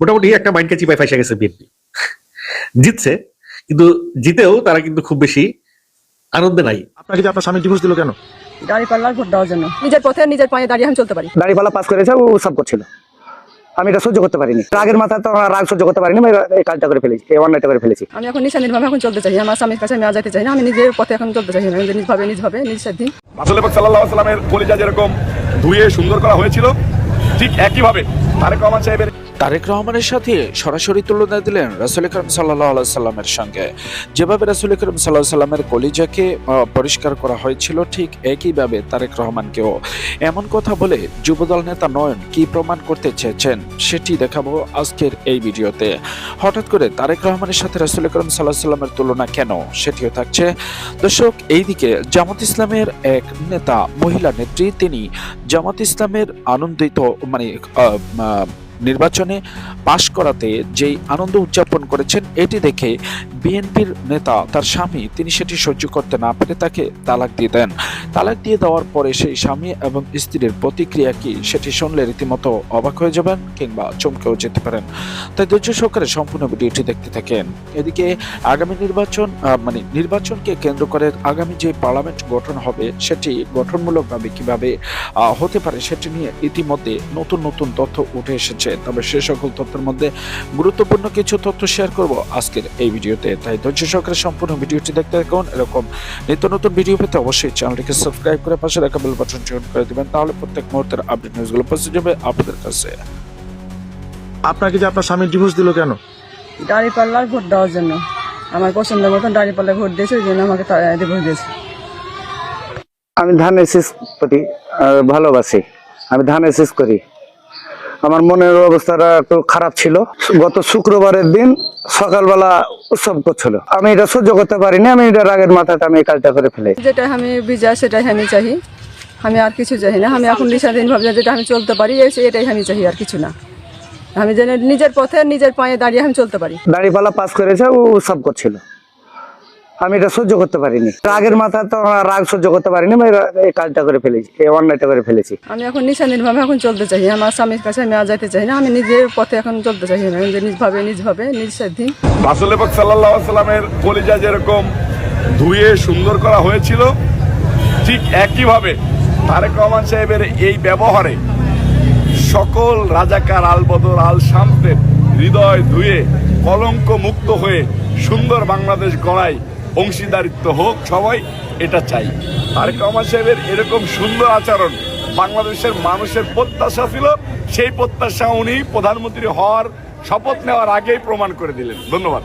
মোটামুটি একটা মাইন্ডকে চিপাই ফাইসে গেছে বিএনপি। জিতছে কিন্তু জিতেও তারা কিন্তু খুব বেশি আনন্দে নাই। আপনাকে যে আপনার স্বামী ডিভোর্স দিল কেন? গাড়ি পাল্লার ভোট দেওয়ার জন্য। নিজের পথে নিজের পায়ে দাঁড়িয়ে আমি চলতে পারি। দাড়িপাল্লা পাস করেছে ও সব করছিল। আমি এটা সহ্য করতে পারিনি। রাগের মাথায় তো আমার রাগ সহ্য করতে পারিনি আমি এই কাজটা করে ফেলেছি এই অন্যায়টা করে ফেলেছি। আমি এখন নিঃস্বাধীনভাবে এখন চলতে চাই আমার স্বামীর কাছে আমি আর যেতে চাই না আমি নিজের পথে এখন চলতে চাই না নিজভাবে নিজভাবে নিজ স্বাধীন রাসুল পাক সাল্লাল্লাহু সাল্লামের কলিজা যেরকম ধুয়ে সুন্দর করা হয়েছিল ঠিক একইভাবে তারেক রহমান সাহেবের তারেক রহমানের সাথে সরাসরি তুলনা দিলেন রাসুল করিম সাল্লাহ সাল্লামের সঙ্গে। যেভাবে রাসুল করিম সাল্লাহ সাল্লামের কলিজাকে পরিষ্কার করা হয়েছিল, ঠিক একইভাবে তারেক রহমানকেও। এমন কথা বলে যুবদল নেতা নয়ন কি প্রমাণ করতে চেয়েছেন, সেটি দেখাবো আজকের এই ভিডিওতে। হঠাৎ করে তারেক রহমানের সাথে রাসুল করিম সাল্লাহ সাল্লামের তুলনা কেন, সেটিও থাকছে। দর্শক, এইদিকে জামাত ইসলামের এক নেতা, মহিলা নেত্রী, তিনি জামাত ইসলামের আনন্দিত মানে নির্বাচনে পাশ করাতে যেই আনন্দ উদযাপন করেছেন, এটি দেখে বিএনপির নেতা তার স্বামী, তিনি সেটি সহ্য করতে না পেরে তাকে তালাক দিয়ে দেন। তালাক দিয়ে দেওয়ার পরে সেই স্বামী এবং স্ত্রীর প্রতিক্রিয়া কি সেটি শুনলে রীতিমতো অবাক হয়ে যাবেন কিংবা চমকেও যেতে পারেন। তাই ধৈর্য সহকারে সম্পূর্ণ ভিডিওটি দেখতে থাকেন। এদিকে আগামী নির্বাচন মানে নির্বাচনকে কেন্দ্র করে আগামী যে পার্লামেন্ট গঠন হবে, সেটি গঠনমূলকভাবে কীভাবে হতে পারে সেটি নিয়ে ইতিমধ্যে নতুন নতুন তথ্য উঠে এসেছে। তবে সে সকল তথ্যের মধ্যে গুরুত্বপূর্ণ কিছু তথ্য শেয়ার করব আজকের এই ভিডিওতে। তাই ধৈর্য সহকারে সম্পূর্ণ ভিডিওটি দেখতে থাকুন। এরকম নিত্য নতুন ভিডিও পেতে অবশ্যই চ্যানেলটিকে সাবস্ক্রাইব করে পাশে রাখা বেল বাটনটি অন করে দিবেন। তাহলে প্রত্যেক মুহূর্তের আপডেট নিউজগুলো পৌঁছে যাবে আপনাদের কাছে। আপনাকে যে আপনার স্বামী ডিভোর্স দিল কেন? গাড়ি পাল্লার ভোট দেওয়ার জন্য। আমার পছন্দ মতন গাড়ি পাল্লায় ভোট দিয়েছে ওই জন্য আমাকে ডিভোর্স দিয়েছে। আমি ধান এসিস প্রতি ভালোবাসি। আমি ধান এসিস করি। আমার মনের অবস্থাটা একটু খারাপ ছিল। গত শুক্রবারের দিন সকালবেলা উৎসব করছিল। আমি এটা সহ্য করতে পারিনি আমি এটা রাগের মাথাটা আমি কাজটা করে ফেলে যেটা আমি বিজয় সেটাই আমি চাই আমি আর কিছু চাই না। আমি এখন নিঃস্বাধীনভাবে যেটা আমি চলতে পারি এটাই আমি চাই আর কিছু না। আমি যেন নিজের পথে নিজের পায়ে দাঁড়িয়ে আমি চলতে পারি। দাড়িপাল্লা পাস করেছে ও সব করছিল। আমি এটা সহ্য করতে পারিনি। রাগের মাথায় তো আমার রাগ সহ্য করতে পারিনি আমি এই কাজটা করে ফেলেছি এই অন্যায়টা করে ফেলেছি। আমি এখন নিঃস্বাধীনভাবে এখন চলতে চাই আমার স্বামীর কাছে আমি আর যেতে চাই না আমি নিজের পথে এখন চলতে চাই না আমি নিজভাবে নিজভাবে নিজ স্বাধীন রাসুল পাক সাল্লাল্লাহু আলাইহি সাল্লামের কলিজা যেরকম ধুয়ে সুন্দর করা হয়েছিল ঠিক একইভাবে তারেক রহমান সাহেবের এই ব্যবহারে সকল রাজাকার আলবদর আল শামতের হৃদয় ধুয়ে কলঙ্ক মুক্ত হয়ে সুন্দর বাংলাদেশ গড়ায় অংশীদারিত্ব হোক, সবাই এটা চাই। তারেক রহমান সাহেবের এরকম সুন্দর আচরণ, বাংলাদেশের মানুষের প্রত্যাশা ছিল, সেই প্রত্যাশা উনি প্রধানমন্ত্রী হওয়ার শপথ নেওয়ার আগেই প্রমাণ করে দিলেন। ধন্যবাদ।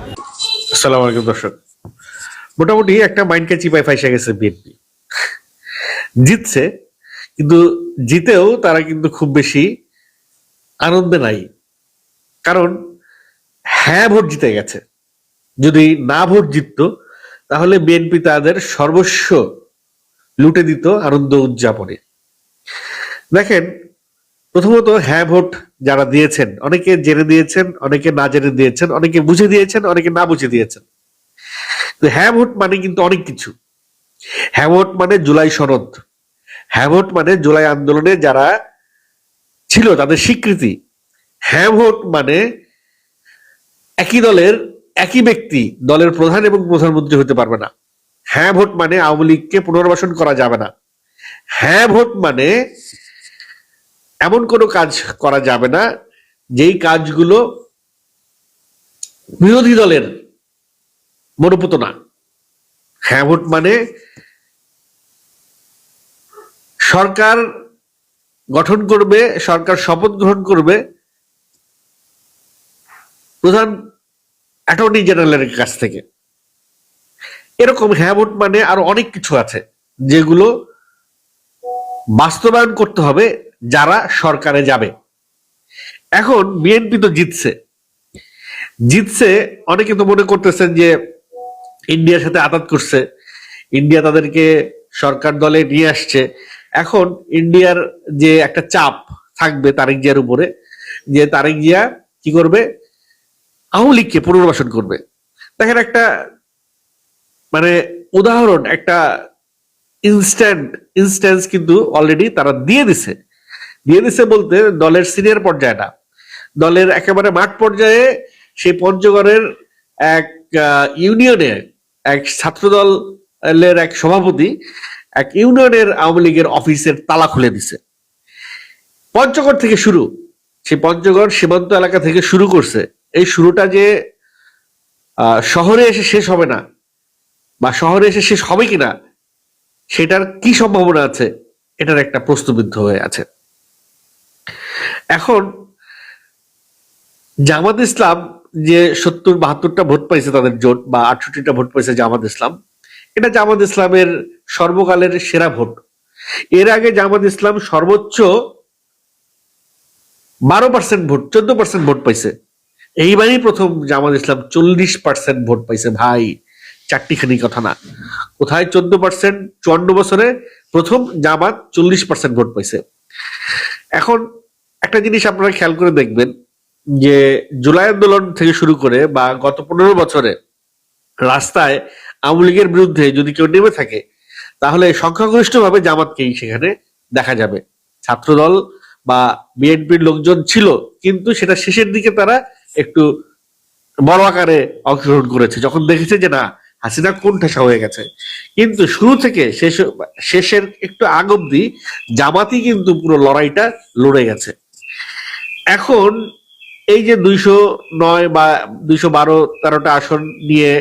আসসালামু আলাইকুম, দর্শক। মোটামুটি একটা মাইন্ডকে চিপাই ফাইসে গেছে বিএনপি। জিতছে, কিন্তু জিতেও তারা কিন্তু খুব বেশি আনন্দে নাই। কারণ হ্যাঁ ভোট জিতে গেছে। যদি না ভোট জিততো তাহলে বিএনপি তাদের সর্বস্ব লুটে দিত আনন্দ উদযাপনে। দেখেন, প্রথমত হ্যাঁ ভোট যারা দিয়েছেন, অনেকে জেনে দিয়েছেন, অনেকে না জেনে দিয়েছেন, অনেকে বুঝে দিয়েছেন, অনেকে না বুঝে দিয়েছেন। তো হ্যাঁ ভোট মানে কিন্তু অনেক কিছু। হ্যাঁ ভোট মানে জুলাই সনদ। হ্যাঁ ভোট মানে জুলাই আন্দোলনে যারা ছিল, তাদের স্বীকৃতি। হ্যাঁ ভোট মানে একই দলের একই ব্যক্তি দলের প্রধান এবং প্রধানমন্ত্রী হতে পারবে না। হ্যাঁ ভোট মানে আওয়ামী লীগকে পুনর্বাসন করা যাবে না। হ্যাঁ ভোট মানে এমন কোনো কাজ করা যাবে না যেই কাজগুলো বিরোধী দলের মনোপুত না। হ্যাঁ ভোট মানে সরকার গঠন করবে, সরকার শপথ গ্রহণ করবে, প্রধান অ্যাটর্নি জেনারেলের কাছ থেকে। এরকম হ্যাঁ ভোট মানে আরও অনেক কিছু আছে, যেগুলো বাস্তবায়ন করতে হবে যারা সরকারে যাবে। এখন বিএনপি তো জিতছে। জিতছে, অনেকে তো মনে করতেছেন যে ইন্ডিয়ার সাথে আঘাত করছে। ইন্ডিয়া তাদেরকে সরকার দলে নিয়ে আসছে। এখন ইন্ডিয়ার যে একটা চাপ থাকবে তারেক জিয়ার উপরে, যে তারেক জিয়া কি করবে? আওয়ামী লীগকে পুনর্বাসন করবে। দেখেন একটা মানে উদাহরণ, একটা ইনস্ট্যান্ট ইনস্ট্যান্স কিন্তু অলরেডি তারা দিয়ে দিছে। দিয়ে দিছে বলতে দলের সিনিয়র পর্যায়টা দলের একেবারে মাঠ পর্যায়ে সেই পঞ্চগড়ের এক ইউনিয়নে এক ছাত্রদলের এক সভাপতি এক ইউনিয়নের আওয়ামী লীগের অফিসের তালা খুলে দিছে। পঞ্চগড় থেকে শুরু, সেই পঞ্চগড় সীমান্ত এলাকা থেকে শুরু করছে। এই শুরুটা যে শহরে এসে শেষ হবে না, বা শহরে এসে শেষ হবে কিনা, সেটার কি সম্ভাবনা আছে, এটার একটা প্রশ্নবিদ্ধ হয়ে আছে। এখন, জামাত ইসলাম যে সত্তর বাহাত্তরটা ভোট পাইছে তাদের জোট, বা আটষট্টিটা ভোট পাইছে জামাত ইসলাম, এটা জামাত ইসলামের সর্বকালের সেরা ভোট। এর আগে জামাত ইসলাম সর্বোচ্চ বারো পার্সেন্ট ভোট, চোদ্দ পার্সেন্ট ভোট পাইছে। এইবারই প্রথম জামাত ইসলাম চল্লিশ পার্সেন্ট ভোট পাইছে। ভাই, চারটিখানি কথা না। কোথায় চোদ্দ পার্সেন্ট চুয়ান্ন বছরে প্রথম জামাত চল্লিশ পার্সেন্ট ভোট পাইছে। এখন একটা জিনিস আপনারা খেয়াল করে দেখবেন যে জুলাই আন্দোলন থেকে শুরু করে বা গত পনেরো বছরে রাস্তায় আওয়ামী লীগের বিরুদ্ধে যদি কেউ নেমে থাকে, তাহলে সংখ্যাগরিষ্ঠভাবে জামাতকেই সেখানে দেখা যাবে। ছাত্রদল বা বিএনপির লোকজন ছিল, কিন্তু সেটা শেষের দিকে তারা একটু বড় আকারে অংশগ্রহণ করেছে। যখন দেখেছে যে না, হাসিনা কোন ঠেসা হয়ে গেছে। কিন্তু শুরু থেকে শেষ, শেষের একটু আগ অব্দি জামাতই কিন্তু পুরো লড়াইটা লড়ে গেছে। এখন এই যে দুইশো নয় বা দুইশো বারো, তেরোটা আসন নিয়ে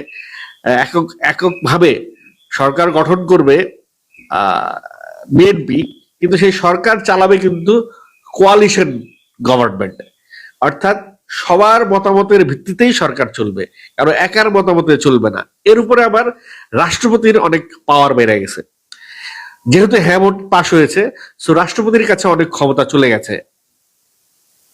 একক, এককভাবে সরকার গঠন করবে বিএনপি, কিন্তু সেই সরকার চালাবে কিন্তু কোয়ালিশন গভর্নমেন্ট অর্থাৎ সবার মতামতের ভিত্তিতেই সরকার চলবে, কারণ একার মতামতে চলবে না। এর উপরে আবার রাষ্ট্রপতির অনেক পাওয়ার বেড়ে গেছে। যেহেতু হ্যাঁ পাশ হয়েছে সো রাষ্ট্রপতির কাছে অনেক ক্ষমতা চলে গেছে।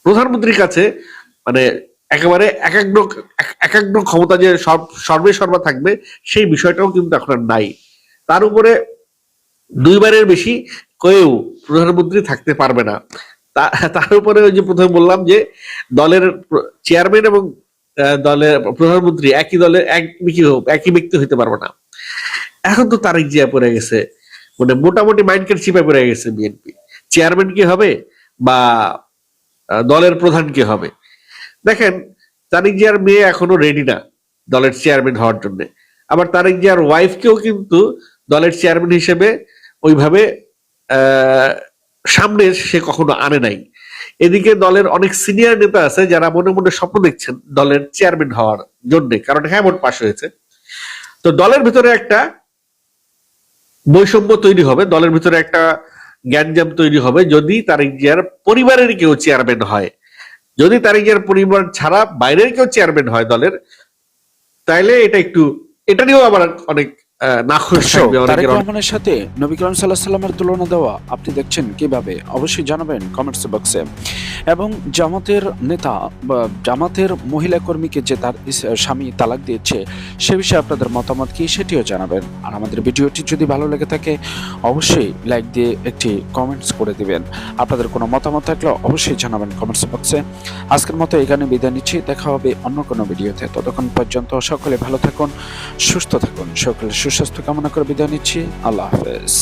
প্রধানমন্ত্রীর কাছে মানে একেবারে একাগ্র এক- একাগ্র ক্ষমতা যে সব, সর্বে সর্বা থাকবে, সেই বিষয়টাও কিন্তু এখন আর নাই। তার উপরে দুইবারের বেশি কেউ প্রধানমন্ত্রী থাকতে পারবে না। তার উপরে ওই যে প্রথমে বললাম যে দলের চেয়ারম্যান এবং দলের প্রধানমন্ত্রী একই দলের এক হোক, একই ব্যক্তি হইতে পারবে না। এখন তো তারিখ জিয়া পড়ে গেছে মানে মোটামুটি মাইন্ডকেট চিপে পড়ে গেছে বিএনপি। চেয়ারম্যান কি হবে বা দলের প্রধান কি হবে? দেখেন তারিক জিয়ার মেয়ে এখনও রেডি না দলের চেয়ারম্যান হওয়ার জন্য। আবার তারিক জিয়ার ওয়াইফকেও কিন্তু দলের চেয়ারম্যান হিসেবে ওইভাবে সামনে সে কখনো আনে নাই। এদিকে দলের অনেক সিনিয়র নেতা আছে যারা মনে মনে স্বপ্ন দেখছেন দলের চেয়ারম্যান হওয়ার জন্য, কারণ হ্যাঁ ভোট পাশ হয়েছে। তো দলের ভিতরে একটা বৈষম্য তৈরি হবে, দলের ভিতরে একটা জ্ঞানজাম তৈরি হবে যদি তারিক জিয়ার পরিবারের কেউ চেয়ারম্যান হয়। যদি তারিক জিয়ার পরিবার ছাড়া বাইরের কেউ চেয়ারম্যান হয় দলের, তাইলে এটা একটু, এটা নিয়েও আবার অনেক নাখোশ থাকবে অনেকের রহমানের সাথে নবী করিম সাল্লাহ সাল্লামের তুলনা দেওয়া আপনি দেখছেন কীভাবে? অবশ্যই জানাবেন কমেন্টস বক্সে এবং জামাতের নেতা বা জামাতের মহিলা কর্মীকে যে তার স্বামী তালাক দিয়েছে সে বিষয়ে আপনাদের মতামত কি সেটিও জানাবেন। আর আমাদের ভিডিওটি যদি ভালো লেগে থাকে অবশ্যই লাইক দিয়ে একটি কমেন্টস করে দিবেন। আপনাদের কোনো মতামত থাকলে অবশ্যই জানাবেন কমেন্টস বক্সে আজকের মতো এখানে বিদায় নিচ্ছি। দেখা হবে অন্য কোনো ভিডিওতে। ততক্ষণ পর্যন্ত সকলে ভালো থাকুন সুস্থ থাকুন। সকলের সুস্বাস্থ্য কামনা করে বিদায় নিচ্ছি। আল্লাহ হাফেজ।